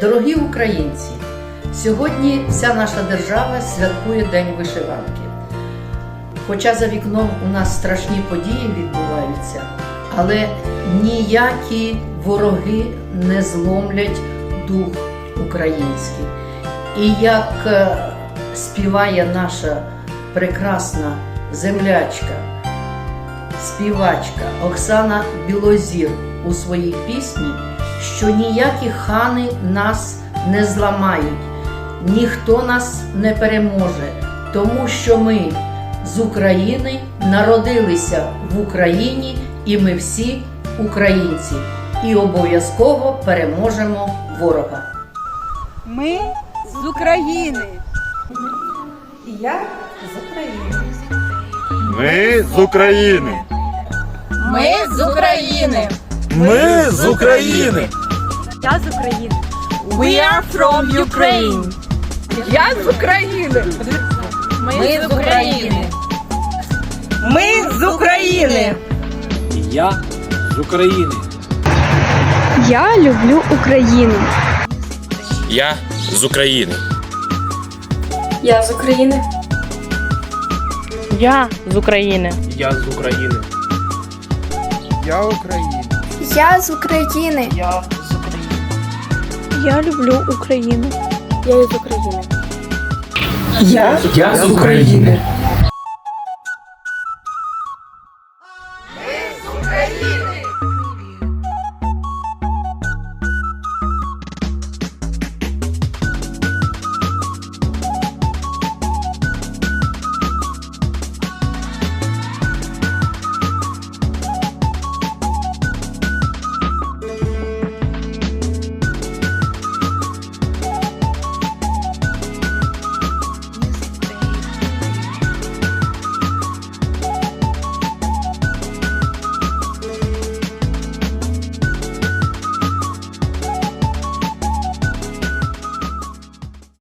Дорогі українці, сьогодні вся наша держава святкує День вишиванки. Хоча за вікном у нас страшні події відбуваються, але ніякі вороги не зломлять дух український. І як е, співає наша прекрасна землячка, співачка Оксана Білозір у своїй пісні, що ніякі хани нас не зламають, ніхто нас не переможе, тому що ми з України народилися в Україні, і ми всі українці, і обов'язково переможемо ворога. Ми з України. Я з України. Ми з України. Ми з України. Ми з України. Я з України. We are from Ukraine. Я з України. Ми з України. Ми з України. Я з України. Я люблю Україну. Я з України. Я з України. Я з України. Я з України. Я Україна. Я з України. Я з України. Я люблю Україну. Я з України. Я, Я з України. Ми з України.